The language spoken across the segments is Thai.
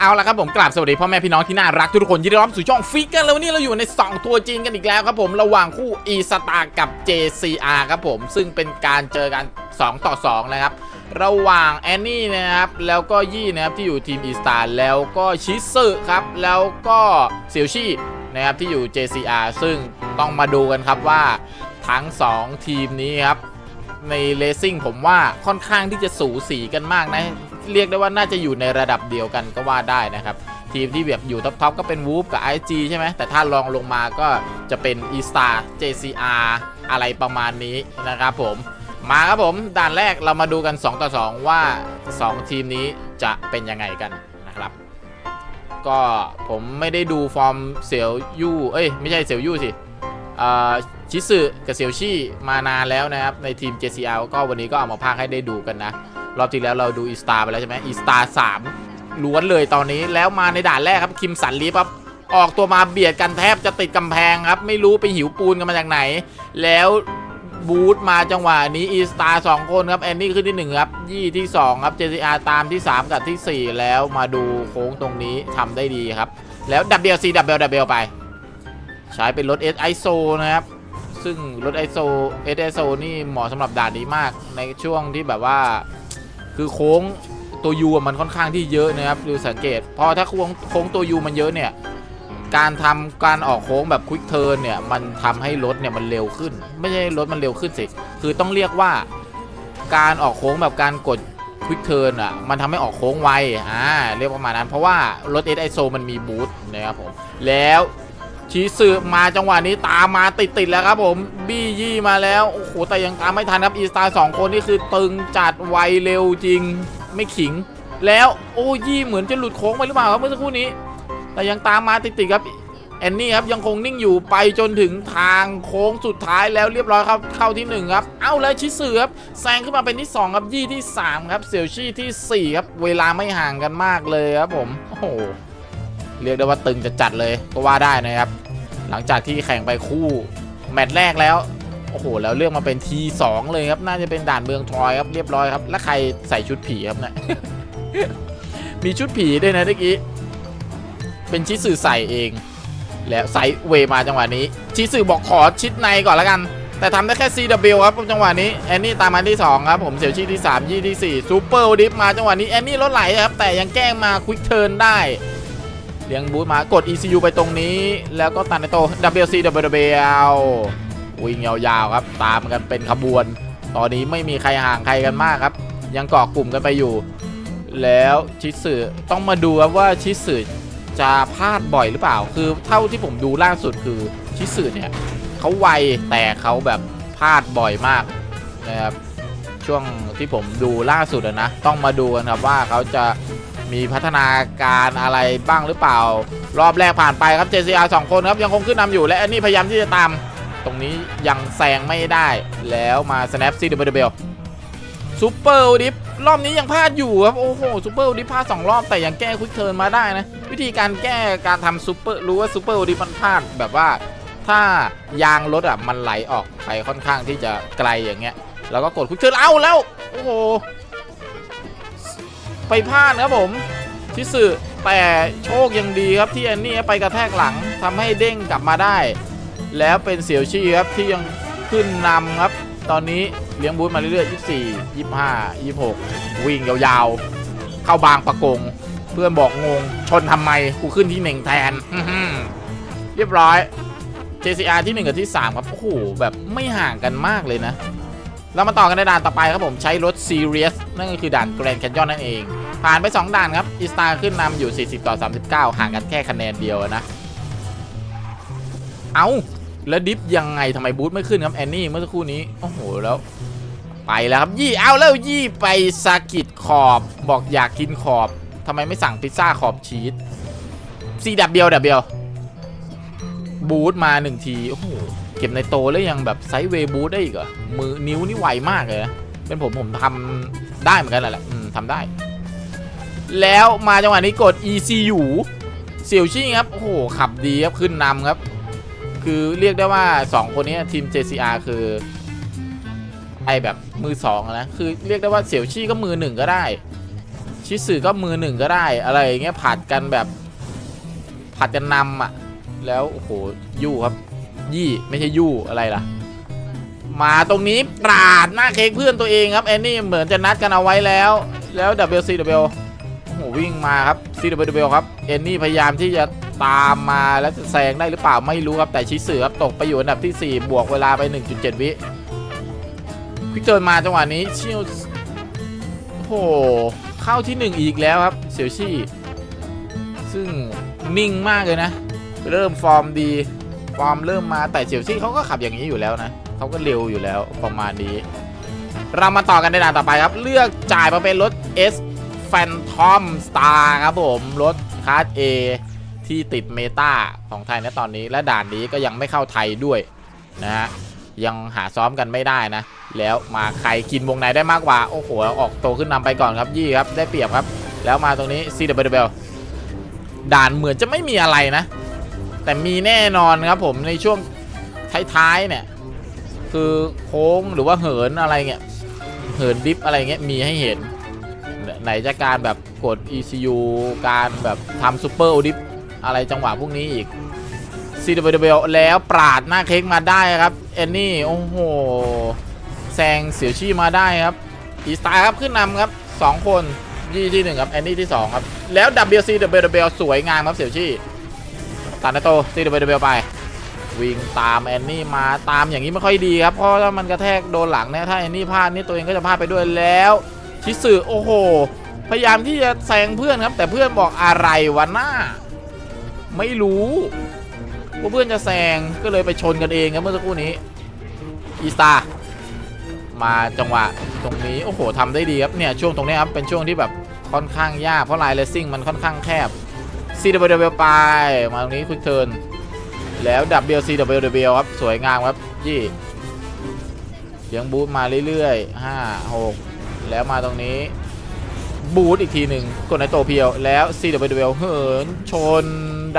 เอาละครับผมกราบสวัสดีพ่อแม่พี่น้องที่น่ารักทุกคนยินดีต้อนรับสู่ช่องฟิกกันแล้ววันนี้เราอยู่ใน2ตัวจริงกันอีกแล้วครับผมระหว่างคู่ e s t a r กับ JCR ครับผมซึ่งเป็นการเจอกัน 2 ต่อ 2 นะครับ ระหว่างแอนนี่นะครับแล้วก็ยี่นะครับที่อยู่ทีม e s t a r แล้วก็ชิซึครับแล้วก็เซียวชี่นะครับที่อยู่ JCR ซึ่งต้องมาดูกันครับว่าทั้ง 2 ทีมนี้ครับในเลสซิ่งผมว่าค่อนข้างที่จะสูสีกันมากนะ เรียกได้ว่าน่าจะอยู่ในระดับเดียวกันก็ว่าได้นะครับ ทีมที่แบบอยู่ท็อปๆก็เป็นวูฟกับ IG ใช่ไหมแต่ถ้าลองลงมาก็จะเป็น e s t a r JCR อะไรประมาณนี้นะครับผมมาครับผมด่านแรกเรามาดูกัน 2 ต่อ 2 ว่า 2 ทีมนี้จะเป็นยังไงกันนะครับ ก็ผมไม่ได้ดูฟอร์มเสียวยู่เอ้ยไม่ใช่เสียวยู่สิอ่อชิสึกับเซียวชี่มานานแล้วนะครับ ในทีม JCL ก็วันนี้ก็เอามาพากให้ได้ดูกันนะ รอบที่แล้วเราดูอีสตาไปแล้วใช่ไหมอีสตาสามล้วนเลยตอนนี้แล้วมาในด่านแรกครับคิมสันลีฟครับออกตัวมาเบียดกันแทบจะติดกำแพงครับ ไม่รู้ไปหิวปูนกันมาจากไหน แล้วบูทมาจังหวะนี้อีสตาสองคนครับแอนนี่ขึ้นที่1ครับยี่ที่ 2 ครับ JCR ตามที่ 3 กับทีสี่ 4 แล้วมาดูโค้งตรงนี้ทำได้ดีครับ แล้ว WC WW ไป ใช้เป็นรถ S ISO นะครับ ซึ่งรถ ISO S ISO นี่เหมาะสำหรับด่านนี้มากในช่วงที่แบบว่า คือโค้งตัวยูมันค่อนข้างที่เยอะนะครับดูสังเกตพอถ้าโค้งโค้งตัวยูมันเยอะเนี่ยการทำการออกโค้งแบบควิกเทิร์นเนี่ยมันทำให้รถเนี่ยมันเร็วขึ้น ไม่ใช่รถมันเร็วขึ้นสิคือต้องเรียกว่าการออกโค้งแบบการกดควิกเทิร์นอะมันทำให้ออกโค้งไวอ่าเรียกประมาณนั้น เพราะว่ารถ S ISO มันมีบูทนะครับผมแล้ว ชีสืบมาจังหวะนี้ตามมาติดๆแล้วครับผมบี้ยี่มาแล้วโอ้โหแต่ยังตามไม่ทันครับอีสตาร์สองคนนี่คือตึงจัดไวเร็วจริงไม่ขิง แล้วโอ้ยี่เหมือนจะหลุดโค้งไปหรือเปล่าครับเมื่อสักครู่นี้ แต่ยังตามมาติดๆครับแอนนี่ครับยังคงนิ่งอยู่ไปจนถึงทางโค้งสุดท้ายแล้วเรียบร้อยครับเข้าที่หนึ่งครับ เอาแล้วชิสือครับแซงขึ้นมาเป็นที่สองครับยี่ที่สามครับเสี่ยวชี่ที่สี่ครับ เวลาไม่ห่างกันมากเลยครับผม โอ้โห เรียกได้ว่าตึงจะจัดเลยก็ว่าได้นะครับ หลังจากที่แข่งไปคู่แมตช์แรกแล้วโอ้โหแล้วเลือกมาเป็นทีสองเลยครับ น่าจะเป็นด่านเมืองทรอยครับเรียบร้อยครับ แล้วใครใส่ชุดผีครับเนี่ยมีชุดผีด้วยนะเมื่อกี้เป็นชิสือใส่เอง แล้วไซด์เวมาจังหวะนี้ชีสื่อบอกขอชิดในก่อนแล้วกัน แต่ทำได้แค่ CW ครับจังหวะนี้แอนนี่ตามมาที่ 2 ครับ ผมเสียวชีที่ 3 ยี่ที่4ซูเปอร์ดิฟมาจังหวะนี้แอนนี่รถไหลครับแต่ยังแกล้งมาควิกเทิร์นได้ เลี้ยงบูทมากด ECU ไปตรงนี้ แล้วก็ตันในโต WC WW วิ่งยาวๆครับ ตามกันเป็นขบวน ตอนนี้ไม่มีใครห่างใครกันมากครับ ยังเกาะกลุ่มกันไปอยู่ แล้วชิสึต้องมาดูครับว่าชิสึจะพลาดบ่อยหรือเปล่า คือเท่าที่ผมดูล่าสุดคือชิสึเนี่ยเขาไวแต่เขาแบบพลาดบ่อยมากนะครับช่วงที่ผมดูล่าสุดนะ ต้องมาดูกันครับว่าเขาจะ มีพัฒนาการอะไรบ้างหรือเปล่า รอบแรกผ่านไปครับ JCR 2 คนครับยังคงขึ้นนำอยู่และอันนี้พยายามที่จะตาม ตรงนี้ยังแซงไม่ได้แล้วมา snap c w w ซูเปอร์ดิฟรอบนี้ยังพลาดอยู่ครับ โอ้โหซูเปอร์ดิฟพลาดสองรอบแต่ยังแก้ควิกเทิร์นมาได้นะ วิธีการแก้การทำซูเปอร์รู้ว่าซูเปอร์ดิฟมันพลาดแบบว่า ถ้ายางรถอะมันไหลออกไปค่อนข้างที่จะไกลอย่างเงี้ย แล้วก็กดควิกเทิร์นเอาแล้ว โอ้โห ไปพลาดครับผมชิสึแต่โชคยังดีครับที่แอนนี่ไปกระแทกหลังทำให้เด้งกลับมาได้ แล้วเป็นเสี่ยวชี่ครับที่ยังขึ้นนำครับ ตอนนี้เลี้ยงบูธมาเรื่อยๆ 24 25 26 วิ่งยาวๆ เข้าบางประกง เพื่อนบอกงง ชนทำไมกูขึ้นที่หนึ่งแทน เรียบร้อย JCR ที่ 1 กับที่ 3 ครับ โอ้โหแบบไม่ห่างกันมากเลยนะ เรามาต่อกันในด่านต่อไปครับผมใช้รถ Serious นั่นก็คือด่าน Grand Canyon นั่นเอง ผ่านไป 2 ด่านครับอีสตาขึ้นนำอยู่ 40 ต่อ 39 ห่างกันแค่คะแนนเดียวนะ เอาแล้วดิฟยังไงทำไมบูทไม่ขึ้นครับแอนนี่เมื่อสักครู่นี้ โอ้โหแล้วไปแล้วครับยี่เอาแล้วยี่ไปสะกิดขอบบอกอยากกินขอบทำไมไม่สั่งพิซซ่าขอบชีสซีดับเบียวดับเบียวบูทมาหนึ่งทีโอ้โห เก็บในโตแล้วยังแบบไซด์เวบูได้อีกเหรอ มือนิ้วนี่ไวมากเลยนะ เป็นผมผมทำได้เหมือนกันแหละทำได้ แล้วมาจังหวะนี้กด ECU เสี่ยวชิ่งครับ โอ้โห ขับดีครับ ขึ้นนำครับ คือเรียกได้ว่า 2 คนนี้ทีม JCR คือ ไอแบบมือสองนะ คือเรียกได้ว่าเสี่ยวชี่ก็มือหนึ่งก็ได้ ชิสึก็มือหนึ่งก็ได้ อะไรอย่างเงี้ยผัดกันแบบผัดกันนำอะ แล้วโอ้โหยู่ครับ ยี่ไม่ใช่ยู่อะไรล่ะ มาตรงนี้ปราดหน้าเค้กเพื่อนตัวเองครับแอนนี่เหมือนจะนัดกันเอาไว้แล้ว แล้ว WCW โอ้โหวิ่งมาครับ CWW ครับแอนนี่พยายามที่จะตามมาแล้วจะแซงได้หรือเปล่าไม่รู้ครับแต่ชิสึครับตกไปอยู่อันดับที่ 4 บวกเวลาไป 1.7 วิควิกเติร์นมาจังหวะนี้ชิวโอ้โหเข้าที่ 1 อีกแล้วครับเสี่ยวชี่ ซึ่งนิ่งมากเลยนะ เริ่มฟอร์มดี ฟอร์มเริ่มมาแต่เสี่ยวชี่เขาก็ขับอย่างนี้อยู่แล้วนะเขาก็เร็วอยู่แล้วประมาณนี้ เรามาต่อกันในด่านต่อไปครับ เลือกจ่ายมาเป็นรถ S Phantom Star ครับผมรถคลาส A ที่ติดเมตาของไทยณตอนนี้ และด่านนี้ก็ยังไม่เข้าไทยด้วยนะฮะยังหาซ้อมกันไม่ได้นะ แล้วมาใครกินวงในได้มากกว่า โอ้โห ออกโตขึ้นนำไปก่อนครับยี่ครับ ได้เปรียบครับ แล้วมาตรงนี้ CWL ด่านเหมือนจะไม่มีอะไรนะ แต่มีแน่นอนครับผมในช่วงท้ายๆเนี่ย คือโค้งหรือว่าเหินอะไรเงี้ยเหินดิฟอะไรเงี้ยมีให้เห็น ไหนจะการแบบกด ECU การแบบทำซูเปอร์อดิฟอะไรจังหวะพวกนี้อีก CWL แล้วปราดหน้าเค้กมาได้ครับ เอนนี่ โอ้โหแซงเสียวชี่มาได้ครับ อีสตาร์ครับขึ้นนำครับ 2 คนยี่ที่1ครับ แอนนี่ที่ 2 ครับ แล้ว WCWL สวยงามครับเสียวชี่ ตัดนาโต CWL ไป วิ่งตามแอนนี่มาตามอย่างนี้ไม่ค่อยดีครับ เพราะถ้ามันกระแทกโดนหลังเนี่ยถ้าแอนนี่พลาดนี่ตัวเองก็จะพลาดไปด้วยแล้ว ชิสึโอ้โห พยายามที่จะแซงเพื่อนครับ แต่เพื่อนบอกอะไรวะหน้า ไม่รู้ว่าเพื่อนจะแซงก็เลยไปชนกันเองครับเมื่อสักครู่นี้อีสตามาจังหวะตรงนี้โอ้โหทำได้ดีครับเนี่ยช่วงตรงนี้ครับเป็นช่วงที่แบบค่อนข้างยากเพราะไลน์เลสซิ่งมันค่อนข้างแคบ CWW ไป มาตรงนี้คุณเทินแล้ว WCWW ครับ สวยงามครับยี่ยังบูทมาเรื่อยๆ 5 6 แล้วมาตรงนี้บูทอีกทีหนึ่งกดในโตเพียว แล้ว CWW เหินชน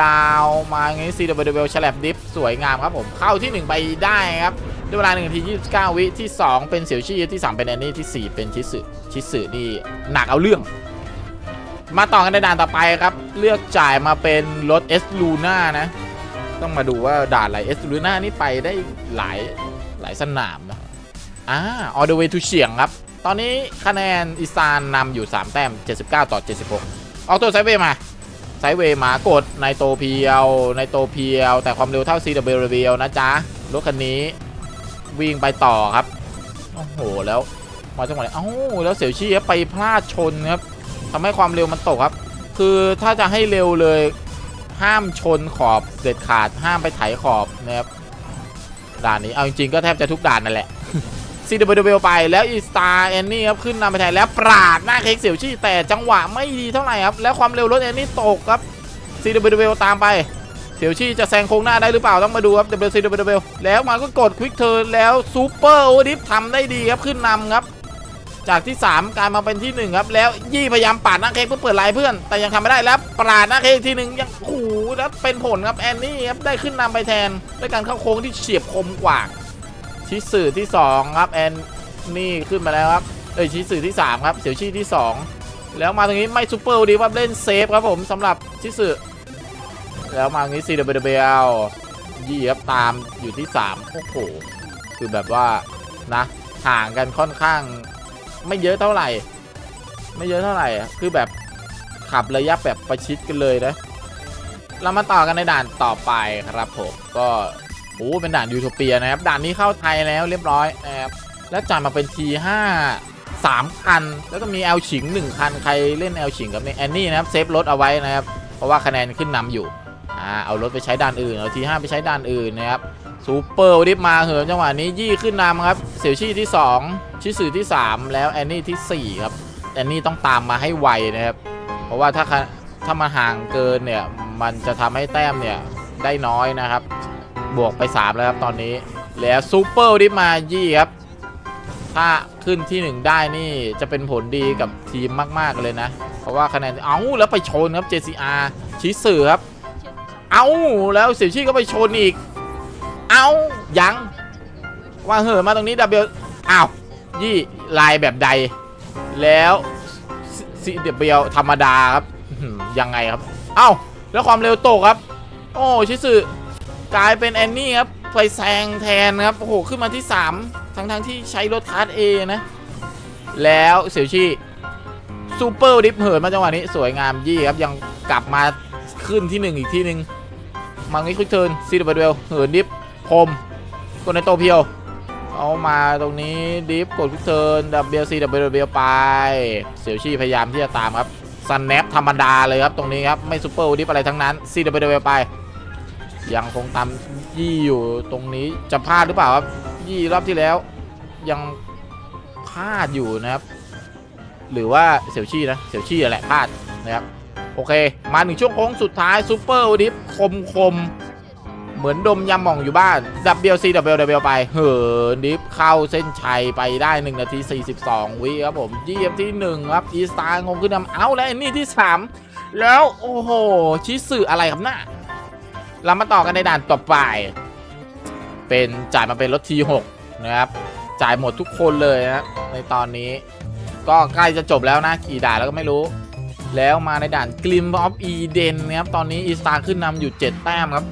ดาวมาอย่างนี้ CWW ฉลับดิฟสวยงามครับผม เข้าที่ 1 ไปได้ครับ ด้วยเวลา1นาที 29 วิที่ 2 เป็นเสี่ยวชี่ที่ 3 เป็นแอนนี่ที่ 4 เป็นชิสึชิสึนี่หนักเอาเรื่อง มาต่อกันในด่านต่อไปครับ เลือกจ่ายมาเป็นรถ S Luna นะ ต้องมาดูว่าด่านอะไรเอสลูน่านี่ไปได้หลายหลายสนามนะอ่า all the way to เฉียงครับ ตอนนี้คะแนนอีสานนำอยู่ 3 แต้ม 79 ต่อ 76 ออกตัวไซเวมา ไซเวมากดในโตเพียวในโตเพียว แต่ความเร็วเท่า CWL นะจ๊ะ รถคันนี้วิ่งไปต่อครับ โอ้โห แล้วมาจังหวะไหนเอ้าแล้วเสี่ยวชี่ครับไปพลาดชนครับ ทำให้ความเร็วมันตกครับ คือถ้าจะให้เร็วเลยห้ามชนขอบเด็ดขาดห้ามไปไถขอบนะครับด่านนี้เอาจริงๆก็แทบจะทุกด่านนั่นแหละ CWW ไปแล้วอีสตาร์แอนนี่ครับขึ้นนำไปแทนแล้วปราดหน้าเค้กเสี่ยวชี่แต่จังหวะไม่ดีเท่าไหร่ครับ แล้วความเร็วรถแอนนี่ตกครับ CWW ตามไปเสี่ยวชี่จะแซงโค้งหน้าได้หรือเปล่าต้องมาดูครับ WCWW แล้วมาก็กดควิกเทิร์นแล้วซูเปอร์โอดิฟทำได้ดีครับขึ้นนำครับ จากที่ 3กลายมาเป็นที่ 1 ครับ แล้วยี่พยายามปาดหน้าเค้กเพื่อเปิดไลน์เพื่อน แต่ยังทำไม่ได้แล้วปาดหน้าเค้กอีกทีหนึ่งยังโอ้แล้วเป็นผลครับแอนนี่ครับได้ขึ้นนำไปแทน ด้วยการเข้าโค้งที่เฉียบคมกว่าชิสื่อที่ 2 ครับแอนนี่ขึ้นมาแล้วครับเอ้ยชิสื่อที่ 3 ครับเสี่ยวชี่ที่ 2 แล้วมาตรงนี้ไม่ซูเปอร์ดีว่าเล่นเซฟครับผมสำหรับชิสื่อแล้วมาตรงนี้ CWBL ยี่ครับตามอยู่ที่3โอ้โหคือแบบว่านะห่างกันค่อนข้าง ไม่เยอะเท่าไหร่ ไม่เยอะเท่าไหร่คือแบบขับระยะแบบประชิดกันเลยนะเรามาต่อกันในด่านต่อไปครับผมก็โอ้เป็นด่านยูโทเปียนะครับ ด่านนี้เข้าไทยแล้วเรียบร้อยนะครับแล้วจ่ายมาเป็น T5 3คัน แล้วก็มีแอลฉิง1คัน ใครเล่นแอลฉิงกับในแอนนี่นะครับเซฟรถเอาไว้นะครับ เพราะว่าคะแนนขึ้นนำอยู่อ่าเอารถไปใช้ด่านอื่น เอา T5 ไปใช้ด่านอื่นนะครับ ซูเปอร์ดิฟมาเหินจังหวะนี้ยี่ขึ้นนำครับเสี่ยวชี่ที่ 2 ชิสือที่ 3 แล้วแอนนี่ที่ 4 ครับแอนนี่ต้องตามมาให้ไวนะครับ เพราะว่าถ้าถ้ามาห่างเกินเนี่ย มันจะทำให้แต้มเนี่ยได้น้อยนะครับ บวกไป 3 แล้วครับตอนนี้ แล้วซูเปอร์ดิฟมายี่ครับ ถ้าขึ้นที่ 1 ได้นี่จะเป็นผลดีกับทีมมาก ๆ เลยนะ เพราะว่าคะแนนเอาแล้วไปชนครับ JCR ชิสือครับ เอาแล้วเสี่ยวชี่ก็ไปชนอีก เอายัง ว่าเหอะมาตรงนี้ W อ้าวยี่ลายแบบใด แล้วซีเดเบิลธรรมดาครับยังไงครับ เอ้า แล้วความเร็วตกครับ โอ้ชิสึกลายเป็นแอนนี่ครับไปแซงแทนครับ โอ้โห ขึ้นมาที่ 3 ทั้งทั้งที่ใช้รถคาร์ดเอนะ แล้วเสี่ยวชี่ซูเปอร์ดิฟเหินมาจังหวะนี้สวยงามยี่ครับ ยังกลับมาขึ้นที่หนึ่งอีกที่หนึ่งมังนี้คุยเทิร์นซีดเบลเหินดิฟ พรมกดในโตเพียวเอามาตรงนี้ดิฟกดคุกเทิร์นดับเบิลซีดับเบิลเบลไป เสี่ยวชี่พยายามที่จะตามครับซันแนปธรรมดาเลยครับตรงนี้ครับ ไม่ซูเปอร์ดิฟอะไรทั้งนั้นซีดับเบิลเบลไป ยังคงตามยี่อยู่ตรงนี้จะพลาดหรือเปล่าครับ ยี่รอบที่แล้ว ยังพลาดอยู่นะครับ หรือว่าเสี่ยวชี่นะเสี่ยวชี่แหละพลาดนะครับ โอเค มาถึงช่วงโค้งสุดท้ายซูเปอร์ดิฟคมคม เหมือนดมยาหม่องอยู่บ้าน WC WW ไป เหินดิฟเข้าเส้นชัยไปได้ 1 นาที 42 วิครับผมเยี่ยมที่ 1 ครับ อีสตาร์งงขึ้นนำเอาและนี่ที่ 3 แล้วโอ้โห ชิสื่ออะไรครับน่าเรามาต่อกันในด่านต่อไป เป็นจ่ายมาเป็นรถที6นะครับ จ่ายหมดทุกคนเลยนะในตอนนี้ ก็ใกล้จะจบแล้วนะกี่ด่านแล้วก็ไม่รู้แล้วมาในด่าน Glim of Eden นะครับ ตอนนี้อีสตาขึ้นนำอยู่ 7 แต้มครับ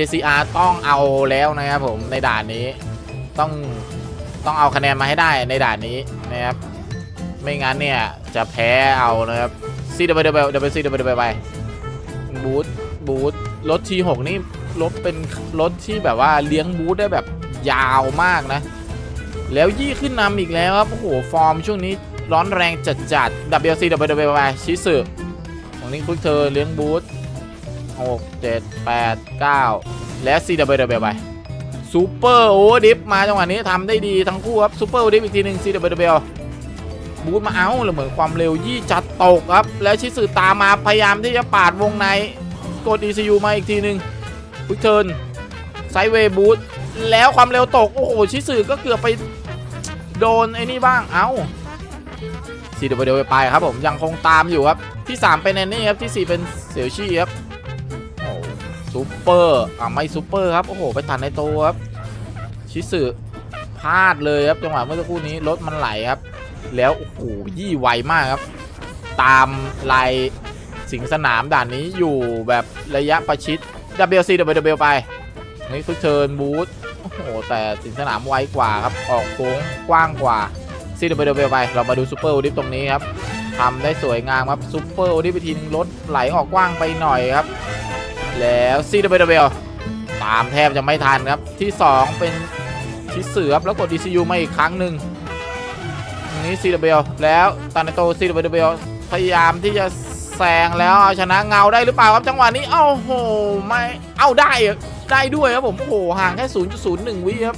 JCR ต้องเอาแล้วนะครับผมในด่านนี้ต้องต้องเอาคะแนนมาให้ได้ในด่านนี้นะครับไม่งั้นเนี่ยจะแพ้เอานะครับ CWW WCWW ไปบูธบูธรถ T6 นี่รถเป็นรถที่แบบว่าเลี้ยงบูธได้แบบยาวมากนะ แล้วยี่ขึ้นนำอีกแล้วครับ โอ้โห ฟอร์มช่วงนี้ร้อนแรงจัดจัด WC WW ไปชิสึตรงนี้คุกเธอเลี้ยงบูธ 6 7 8 9และ CWW ไปซูเปอร์โอดิฟมาจังหวะนี้ทำได้ดีทั้งคู่ครับซูเปอร์โอดิฟอีกทีหนึ่ง CWW บูธมาเอาแล้วเหมือนความเร็วยี่จัดตกครับ แล้วชิสึตามมาพยายามที่จะปาดวงในกด ECU มาอีกทีหนึ่งคุกเทิร์นไซเวย์บูธแล้วความเร็วตก โอ้โห ชิสึก็เกือบไปโดนไอ้นี่บ้างเอ้าซีเดบเดไปครับผมยังคงตามอยู่ครับที่ 3 เป็นแอนนี่ครับที่ 4 เป็นเสี่ยวชี่ครับ ซูเปอร์อ่าไม่ซูเปอร์ครับโอ้โหไปตัดในโตครับชิสึพลาดเลยครับจังหวะเมื่อสักครู่นี้รถมันไหลครับ แล้วโอ้โหยี่ไวมากครับ ตามลายสิงสนามด่านนี้อยู่แบบระยะประชิด WC WW ไปนี่ฟุตเทิร์นบูทโอ้โหแต่สิงสนามไวกว่าครับออกโค้งกว้างกว่าซีดเบลไปเรามาดูซูเปอร์โอดิฟตรงนี้ครับทำได้สวยงามครับซูเปอร์โอดิฟไปทีนึงรถไหลออกกว้างไปหน่อยครับ แล้วซีดเบลตามแทบจะไม่ทันครับที่ 2 เป็นชิเสือบแล้วกด DCU มาอีกครั้งหนึ่งนี้ซีดเบลแล้วตานโตซีดเบลพยายามที่จะแซงแล้วเอาชนะเงาได้หรือเปล่าครับจังหวะนี้เอ้าโหไม่เอาได้ได้ด้วยครับผมโอ้โหห่างแค่ 0.01 วิครับ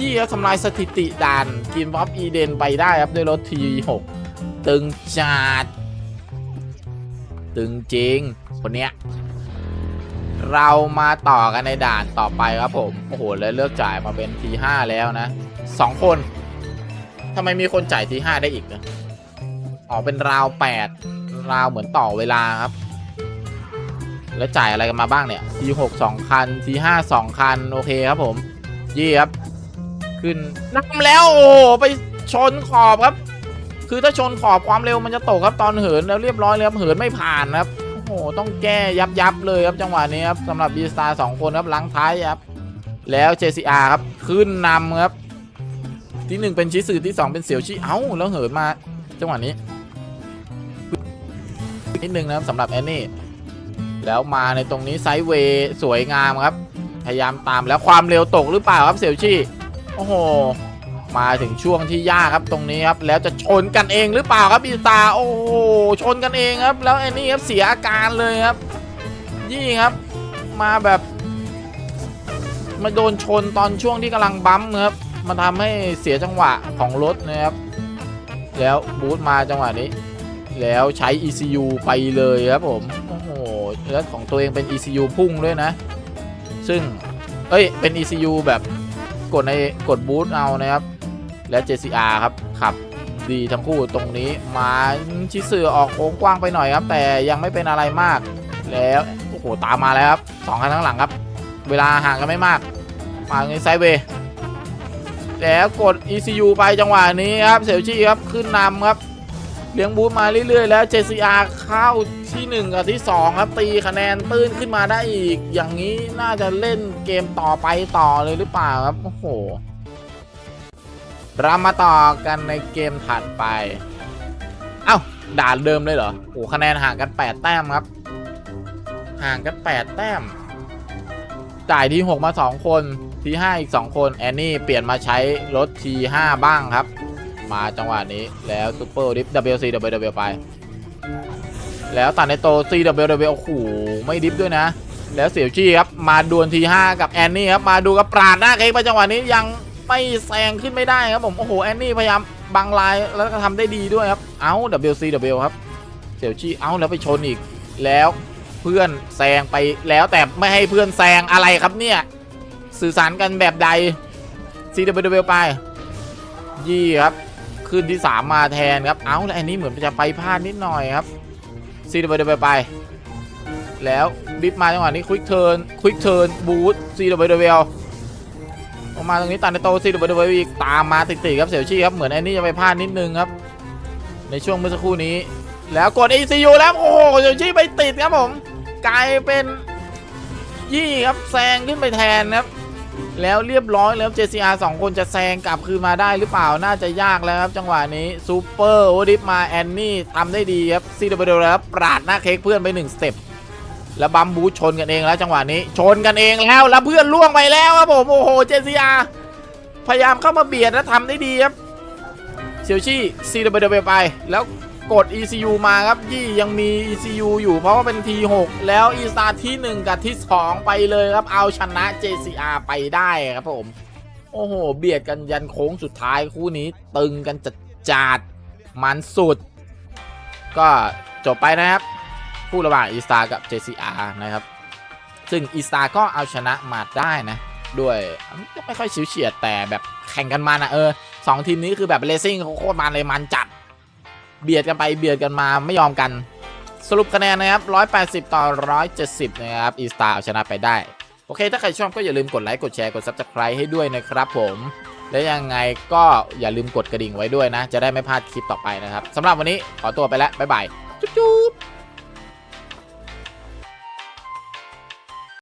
ยี่ครับทำลายสถิติด่านกินวอฟอีเดนไปได้ครับด้วยรถ T6 ตึงจัดตึงจริงคนเนี้ย เรามาต่อกันในด่านต่อไปครับผมโอ้โหแล้วเลือกจ่ายมาเป็น T5 แล้วนะ2คนทำไมมีคนจ่าย T5 ได้อีกนะอ๋อเป็นราว8ราวเหมือนต่อเวลาครับ แล้วจ่ายอะไรกันมาบ้างเนี่ย T6 2คัน T5 2คันโอเคครับผมยี่ครับ ขึ้นนำแล้วโอ้ไปชนขอบครับ คือถ้าชนขอบความเร็วมันจะตกครับตอนเหินแล้วเรียบร้อยเลยครับเหินไม่ผ่านครับ หต้องแก้ยับยับๆเลยครับจังหวะนี้ครับสำหรับ b ีสตาร์สองคนครับหลังท้ายครับ แล้ว JCR ครับขึ้นนำครับที่หนึ่งเป็นชิสึที่สองเป็นเสียวชิเอ้าแล้วเหินมา จังหวะนี้ นิดนึงนะครับสำหรับแอนนี่ แล้วมาในตรงนี้ไซด์เวย์สวยงามครับ พยายามตามแล้วความเร็วตกหรือเปล่าครับเสียวชี่โอ้โห มาถึงช่วงที่ยากครับตรงนี้ครับ แล้วจะชนกันเองหรือเปล่าครับอีตาโอ้โหชนกันเองครับ แล้วไอ้นี่ครับเสียอาการเลยครับยี่ครับมาแบบมาโดนชนตอนช่วงที่กำลังบัมป์ครับมันทำให้เสียจังหวะของรถนะครับ แล้วบูทมาจังหวะนี้ แล้วใช้ ECU ไปเลยครับผมโอ้โหแล้วของตัวเองเป็น ECU พุ่งด้วยนะ ซึ่งเอ้ยเป็น ECU แบบกดในกดบูทเอานะครับ และ JCR ครับขับดีทั้งคู่ตรงนี้มาชิเสือออกโค้งกว้างไปหน่อยครับ แต่ยังไม่เป็นอะไรมาก แล้วโอ้โหตามมาแล้วครับสองคันข้างหลังครับ เวลาห่างกันไม่มาก มาในไซเวย์แล้วกด ECU ไปจังหวะนี้ครับเซลชี่ครับขึ้นนำครับเลี้ยงบูธมาเรื่อยๆ แล้ว JCR เข้าที่ 1 กับที่ 2 ครับ ตีคะแนนตื้นขึ้นมาได้อีก อย่างนี้น่าจะเล่นเกมต่อไปต่อเลยหรือเปล่าครับ โอ้โห เรามาต่อกันในเกมถัดไป เอ้า ด่านเดิมเลยเหรอ โอ้คะแนนห่างกัน 8 แต้มครับ ห่างกัน 8 แต้ม จ่ายที6มา 2 คนที5อีก 2 คน แอนนี่เปลี่ยนมาใช้รถที5บ้างครับ มาจังหวะนี้แล้วซูเปอร์ดิฟ WC WW ไป แล้วตัดในโต CWW โอ้โห ไม่ดิฟด้วยนะ แล้วเสี่ยวจี้ครับ มาดวลที5กับแอนนี่ครับ มาดูกับปราดหน้าเค้กไปจังหวะนี้ยัง ไม่แซงขึ้นไม่ได้ครับผมโอ้โหแอนนี่พยายามบังลายแล้วก็ทำได้ดีด้วยครับเอา WCW ครับเสี่ยวจี้เอาแล้วไปชนอีกแล้วเพื่อนแซงไปแล้วแต่ไม่ให้เพื่อนแซงอะไรครับเนี่ย สื่อสารกันแบบใด CWW ไป ยี่ครับ ขึ้นที่ 3 มาแทนครับ เอาแล้วอันนี้เหมือนจะไปพลาดนิดหน่อยครับ CWW ไป แล้วดิฟมาจังหวะนี้ควิกเทิร์นควิกเทิร์นบูท CWW มาตรงนี้ตันในโต CWW อีกตามมาติดๆครับเสี่ยวชี่ครับเหมือนไอ้นี่จะไปพลาดนิดนึงครับ ในช่วงเมื่อสักครู่นี้ แล้วกด ECU แล้วโอ้โหเสี่ยวชี่ไปติดครับผมกลายเป็นยี่ครับแซงขึ้นไปแทนครับ แล้วเรียบร้อยแล้ว JCR 2 คนจะแซงกลับคืนมาได้หรือเปล่าน่าจะยากแล้วครับจังหวะนี้ซูเปอร์โอดิฟมาแอนนี่ทำได้ดีครับซีดูบดูแล้วปราดหน้าเค้กเพื่อนไป1สเต็ป แล้วบัมบูชนกันเองแล้วจังหวะนี้ชนกันเองแล้วแล้วเพื่อนล่วงไปแล้วครับผมโอ้โห JCR พยายามเข้ามาเบียดและทำได้ดีครับเซียวชี่ CW ไป แล้วกด ECU มาครับยี่ยังมี ECU อยู่เพราะว่าเป็น T6 แล้ว e s t a r ที่ 1 กับที่ 2 ไปเลยครับเอาชนะ JCR ไปได้ครับผม โอ้โห เบียดกันยันโค้งสุดท้ายคู่นี้ตึงกันจัดจาดมันสุด ก็จบไปนะครับ คู่ระหว่าง e s t a r กับ JCR นะครับ ซึ่ง e s t a r ก็เอาชนะมาได้นะ ด้วยก็ไม่ค่อยฉิวเฉียดแต่แบบแข่งกันมานะเออสองทีมนี้คือแบบเลซิ่งโคตรมันเลยมันจัด เบียดกันไปเบียดกันมาไม่ยอมกัน สรุปคะแนนนะครับ 180 ต่อ 170 นะครับอีสตาเอาชนะไปได้ โอเค ถ้าใครชอบก็อย่าลืมกดไลค์กดแชร์กด Subscribe ให้ด้วยนะครับผมและยังไงก็อย่าลืมกดกระดิ่งไว้ด้วยนะ จะได้ไม่พลาดคลิปต่อไปนะครับสำหรับวันนี้ขอตัวไปแล้ว บ๊ายบาย จุ๊บ